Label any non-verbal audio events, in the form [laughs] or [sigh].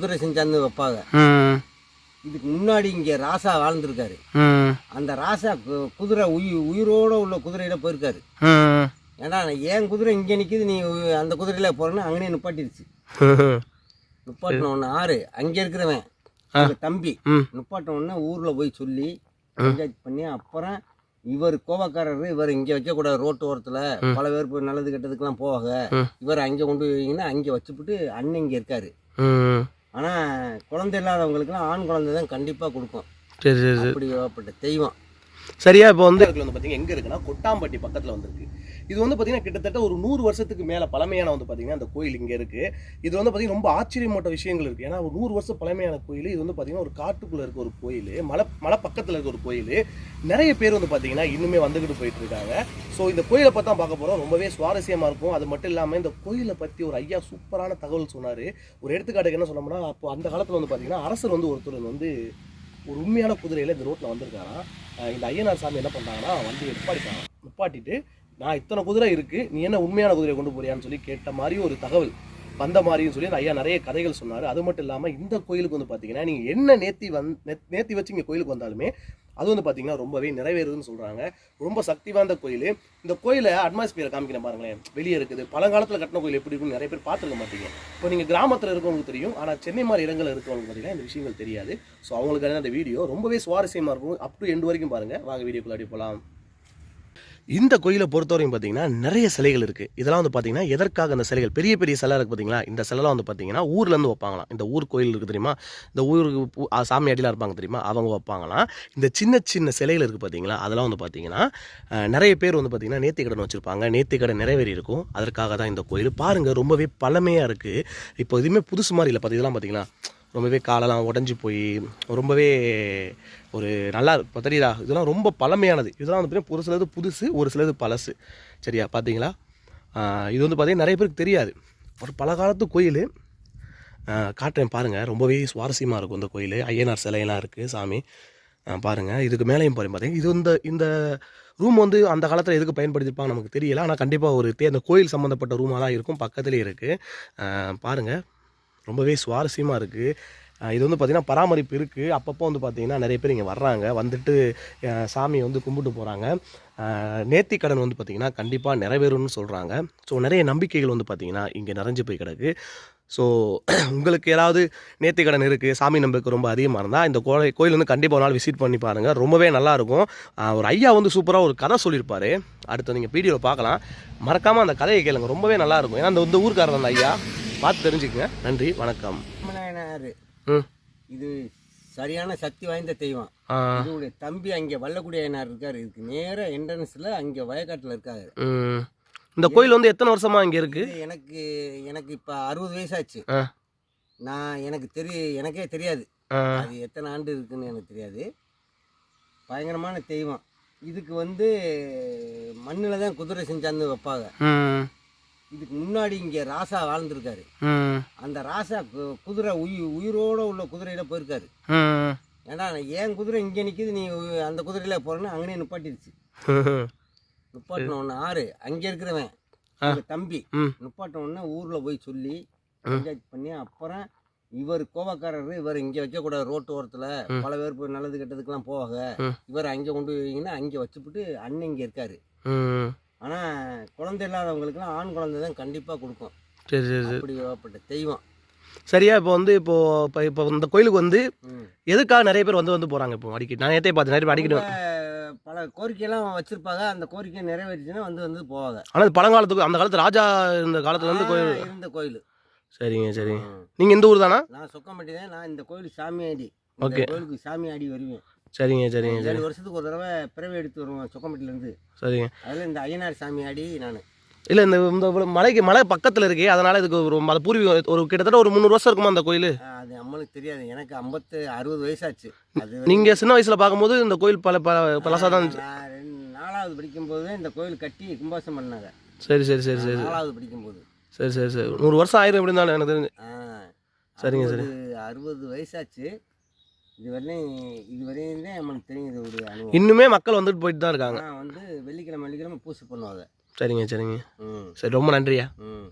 குதிரை செஞ்சாந்து வைப்பாங்க. இதுக்கு முன்னாடி இங்கே ராசா வாழ்ந்திருக்காரு. அந்த ராசா குதிரை உயிர் உயிரோட உள்ள குதிரையில போயிருக்காரு. ஏன்னா என் குதிரை இங்கே நிற்கிது நீ அந்த குதிரையில போறேன்னு அங்கனே நிப்பாட்டிருச்சு. நிப்பாட்டின ஒன்று ஆறு அங்கே இருக்கிறவன் தம்பி. நிப்பாட்டின உடனே ஊரில் போய் சொல்லி பஞ்சாயத்து பண்ணி அப்புறம் இவர் கோவக்காரர் இவர் இங்கே வைக்கக்கூடாது ரோட்டு ஓரத்தில் பல பேர் போய் நல்லது கெட்டதுக்கெல்லாம் போவாங்க. இவர் அங்கே கொண்டு போய்ங்கன்னா அங்கே வச்சுப்புட்டு அண்ணன் இங்கே இருக்காரு. ஆனால் குழந்தை இல்லாதவங்களுக்குலாம் ஆண் குழந்தை தான் கண்டிப்பாக கொடுக்கும். சரி சரி சரி. அப்படி தெய்வம். சரியா இப்போ வந்து வந்து பார்த்தீங்கன்னா எங்கே இருக்குன்னா கொட்டாம்பட்டி பக்கத்தில் வந்திருக்கு. இது வந்து பார்த்தீங்கன்னா கிட்டத்தட்ட ஒரு நூறு வருஷத்துக்கு மேலே பழமையான வந்து பார்த்தீங்கன்னா அந்த கோயில் இங்கே இருக்குது இது வந்து பார்த்தீங்கன்னா ரொம்ப ஆச்சரியமூட்ட விஷயங்கள் இருக்குது ஏன்னா ஒரு நூறு வருஷம் பழமையான கோயில் இது வந்து பார்த்தீங்கன்னா ஒரு காட்டுக்குள்ளே இருக்க ஒரு கோயில் மலை மலை பக்கத்தில் இருக்க ஒரு கோயில். நிறைய பேர் வந்து பார்த்தீங்கன்னா இன்னுமே வந்துக்கிட்டு போயிட்டு இருக்காங்க. ஸோ இந்த கோயிலை பற்றி தான் பார்க்க போகிறோம் ரொம்பவே சுவாரஸ்யமாக இருக்கும். அது மட்டும் இல்லாமல் இந்த கோயிலை பற்றி ஒரு ஐயா சூப்பரான தகவல் சொன்னார். ஒரு எடுத்துக்காட்டுக்கு என்ன சொன்னோம்னா அப்போ அந்த காலத்தில் வந்து பார்த்தீங்கன்னா அரசர் வந்து ஒருத்தர் வந்து ஒரு உண்மையான குதிரையில் இந்த ரோட்டில் வந்திருக்காராம். இந்த ஐயனார் சாமி என்ன பண்ணாங்கன்னா வண்டியை நிப்பாட்டிட்டாங்க நிப்பாட்டிட்டு நான் இத்தனை குதிரை இருக்கு நீ என்ன உண்மையான குதிரையை கொண்டு போறியான்னு சொல்லி கேட்ட மாதிரி ஒரு தகவல் வந்த மாதிரியும் சொல்லி ஐயா நிறைய கதைகள் சொன்னார். அது மட்டும் இல்லாமல் இந்த கோயிலுக்கு வந்து பார்த்தீங்கன்னா நீங்கள் என்ன நேத்தி வந் நே- நேத்தி வச்சு இங்கே கோயிலுக்கு வந்தாலுமே அது வந்து பார்த்தீங்கன்னா ரொம்பவே நிறைவேறுதுன்னு சொல்கிறாங்க ரொம்ப சக்தி வாய்ந்த கோயில். இந்த கோயிலை அட்மாஸ்பியரை காமிக்கிற பாருங்களேன். வெளியே இருக்குது. பழங்காலத்தில் கட்டின கோயில் எப்படி இருக்குன்னு நிறைய பேர் பார்த்துருக்க மாட்டீங்க. இப்போ நீங்கள் கிராமத்தில் இருக்கவங்களுக்கு தெரியும். ஆனால் சென்னை மாதிரி இடங்களில் இருக்கவங்களுக்கு பார்த்தீங்கன்னா இந்த விஷயங்கள் தெரியாது. ஸோ அவங்களுக்கான அந்த வீடியோ ரொம்பவே சுவாரஸ்யமாக இருக்கும். அப் டு எண்டு வரைக்கும் பாருங்கள் வாங்க வீடியோக்குள்ளாடி போகலாம் இந்த கோயிலை பொறுத்தவரையும் பார்த்தீங்கன்னா நிறைய சிலைகள் இருக்குது இதெல்லாம் வந்து பார்த்தீங்கன்னா எதற்காக அந்த சிலைகள் பெரிய பெரிய சிலை இருக்குது பார்த்தீங்களா? இந்த சிலைலாம் வந்து பார்த்தீங்கன்னா ஊர்லேருந்து வைப்பாங்களாம். இந்த ஊர் கோயில் இருக்குது தெரியுமா? இந்த ஊருக்கு பூ- சாமி அடிலாம் இருப்பாங்க தெரியுமா? அவங்க வைப்பாங்களாம். இந்த சின்ன சின்ன சிலைகள் இருக்குது பார்த்தீங்களா? அதெல்லாம் வந்து பார்த்தீங்கன்னா நிறைய பேர் வந்து பார்த்தீங்கன்னா நேர்த்தி கடன் வச்சுருப்பாங்க. நேர்த்தி கடன் நிறைவேறி இருக்கும். அதற்காக தான் இந்த கோயில். பாருங்கள் ரொம்பவே பழமையாக இருக்குது இப்போ எதுவுமே புதுசு மாதிரி இல்லை. பார்த்து இதெல்லாம் ரொம்பவே காலெல்லாம் உடஞ்சி போய் ரொம்பவே ஒரு நல்லா இப்போ தெரியுதா? இதெல்லாம் ரொம்ப பழமையானது. இதெல்லாம் வந்து பார்த்தீங்கன்னா ஒரு சிலது புதுசு ஒரு சிலது பழசு. சரியா? பார்த்தீங்களா இது வந்து பார்த்தீங்கன்னா நிறைய பேருக்கு தெரியாது. ஒரு பல காலத்து கோயில். காட்டுறேன் பாருங்கள் ரொம்பவே சுவாரஸ்யமாக இருக்கும் இந்த கோயில். ஐயனார் சிலையெல்லாம் இருக்குது சாமி. பாருங்கள் இதுக்கு மேலேயும் பாருங்க பார்த்தீங்கன்னா இது இந்த இந்த ரூம் வந்து அந்த காலத்தில் எதுக்கு பயன்படுத்தியிருப்பாங்க நமக்கு தெரியல. ஆனால் கண்டிப்பாக ஒரு தே அந்த கோயில் சம்மந்தப்பட்ட ரூமாக தான் இருக்கும் பக்கத்துலேயே இருக்குது பாருங்கள் ரொம்பவே சுவாரஸ்யமாக இருக்குது இது வந்து பார்த்திங்கன்னா பராமரிப்பு இருக்குது அப்பப்போ வந்து பார்த்திங்கன்னா நிறைய பேர் இங்கே வர்றாங்க. வந்துட்டு சாமியை வந்து கும்பிட்டு போகிறாங்க நேர்த்தி கடன் வந்து பார்த்திங்கன்னா கண்டிப்பாக நிறைவேறும்னு சொல்கிறாங்க ஸோ நிறைய நம்பிக்கைகள் வந்து பார்த்திங்கன்னா இங்கே நிறைஞ்சு போய் கிடக்கு. ஸோ [clears throat] உங்களுக்கு ஏதாவது நேர்த்தி கடன் இருக்குது சாமி நம்பிக்கை ரொம்ப அதிகமாக இருந்தால் இந்த கோயில் கோயில் வந்து கண்டிப்பாக ஒரு நாள் விசிட் பண்ணி பாருங்கள் ரொம்பவே நல்லாயிருக்கும் ஒரு ஐயா வந்து சூப்பராக ஒரு கதை சொல்லியிருப்பார். அடுத்து நீங்கள் வீடியோவில் பார்க்கலாம். மறக்காமல் அந்த கதையை கேளுங்க. ரொம்பவே நல்லாயிருக்கும் ஏன்னா அந்த இந்த ஊருக்காரர் அந்த ஐயா. பார்த்து தெரிஞ்சுக்கங்க. நன்றி வணக்கம். இது சரியான சக்தி வாய்ந்த தெய்வம். இதோடைய தம்பி அங்கே வல்லக்குடி ஐயனார் இருக்காரு. இதுக்கு நேர என்ட்ரன்ஸில் அங்கே வயக்காட்டில் இருக்காரு. ம் இந்த கோயில் வந்து எத்தனை வருஷமா இங்கே இருக்கு? எனக்கு எனக்கு இப்போ அறுபது வயசாச்சு. நான் எனக்கு தெரிய எனக்கே தெரியாது. அது எத்தனை ஆண்டு இருக்குன்னு எனக்கு தெரியாது. பயங்கரமான தெய்வம். இதுக்கு வந்து மண்ணில் தான் குதிரை செஞ்சாந்து வைப்பாங்க. ம். இதுக்கு முன்னாடி இங்கே ராசா வாழ்ந்திருக்காரு. அந்த ராசா குதிரை உயிர் உயிரோட உள்ள குதிரையில போயிருக்காரு. ஏன்னா என் குதிரை இங்கே நிற்கிது நீ அந்த குதிரையில போறேன்னு அங்கனே நிப்பாட்டிருச்சு [laughs] நிப்பாட்டின உடனே ஆறு அங்கே இருக்கிறவன் தம்பி நிப்பாட்டின உடனே ஊரில் போய் சொல்லி பஞ்சாயத்து பண்ணி அப்புறம் இவர் கோவக்காரர் இவர் இங்கே வைக்கக்கூடாது ரோட்டு ஓரத்தில் பல பேர் போய் நல்லது கெட்டதுக்கெல்லாம் போவாங்க. இவர் அங்கே கொண்டு போய்ங்கன்னா அங்கே வச்சுப்புட்டு அண்ணன் இங்கே இருக்காரு. ஆனால் குழந்தை இல்லாதவங்களுக்குலாம் ஆண் குழந்தை தான் கண்டிப்பாக கொடுக்கும். சரி சரி சரி. அப்படி தெய்வம். சரியா இப்போ வந்து இப்போ இப்போ இப்போ இந்த கோயிலுக்கு வந்து. எதுக்காக நிறைய பேர் வந்து வந்து போகிறாங்க இப்போ அடிக்கடி? நான் நேற்றே பார்த்து நிறைய பேர் அடிக்கடி பல கோரிக்கையெல்லாம் வச்சிருப்பாங்க. அந்த கோரிக்கை நிறைவேறிச்சுன்னா வந்து வந்து போவாங்க. ஆனால் பழங்காலத்துக்கு அந்த காலத்து ராஜா இருந்த காலத்துல இருந்து கோயில். ஆ, இருந்த கோயில். சரிங்க சரிங்க நீங்கள் இந்த ஊர் தானா? நான் சொக்கம்பட்டி தான் நான் இந்த கோயில் சாமியாடி. இந்த கோயிலுக்கு சாமியாடி வருவேன். சரிங்க சரிங்க சரி ஏழு வருஷத்துக்கு ஒரு தடவை பிறவை எடுத்து வருவேன் சொக்கம்பட்டில இருந்து சரிங்க. அதில் இந்த ஐயனார் சாமியாடி நான். இல்லை இந்த இந்த மலைக்கு மலை பக்கத்தில் இருக்கே அதனால இதுக்கு ஒரு அது பூர்வீகம் ஒரு கிட்டத்தட்ட ஒரு முந்நூறு வருஷம் இருக்குமா அந்த கோயில்? அது நம்மளுக்கு தெரியாது. எனக்கு ஐம்பத்து அறுபது வயசாச்சு. அது நீங்கள் சின்ன வயசில் பார்க்கும்போது இந்த கோயில் பல பல பழசாக தான் நாலாவது படிக்கும்போது இந்த கோயில் கட்டி கும்பாசம் பண்ணாங்க. சரி சரி சரி சரி நாலாவது படிக்கும்போது. சரி சரி சரி. நூறு வருஷம் ஆயிரம் எப்படி இருந்தாலும் எனக்கு தெரிஞ்சு. சரிங்க, சரி. அறுபது வயசாச்சு. இது வரையும் இது வரையும் தான் நம்மளுக்கு இதோடைய அனுபவம். இன்னுமே மக்கள் வந்துட்டு போயிட்டு தான் இருக்காங்க. வந்து வெள்ளிக்கிழமை வெள்ளிக்கிழமை பூசை பண்ணுவாங்க. சரிங்க சரிங்க. ம். சரி ரொம்ப நன்றியா? ம்.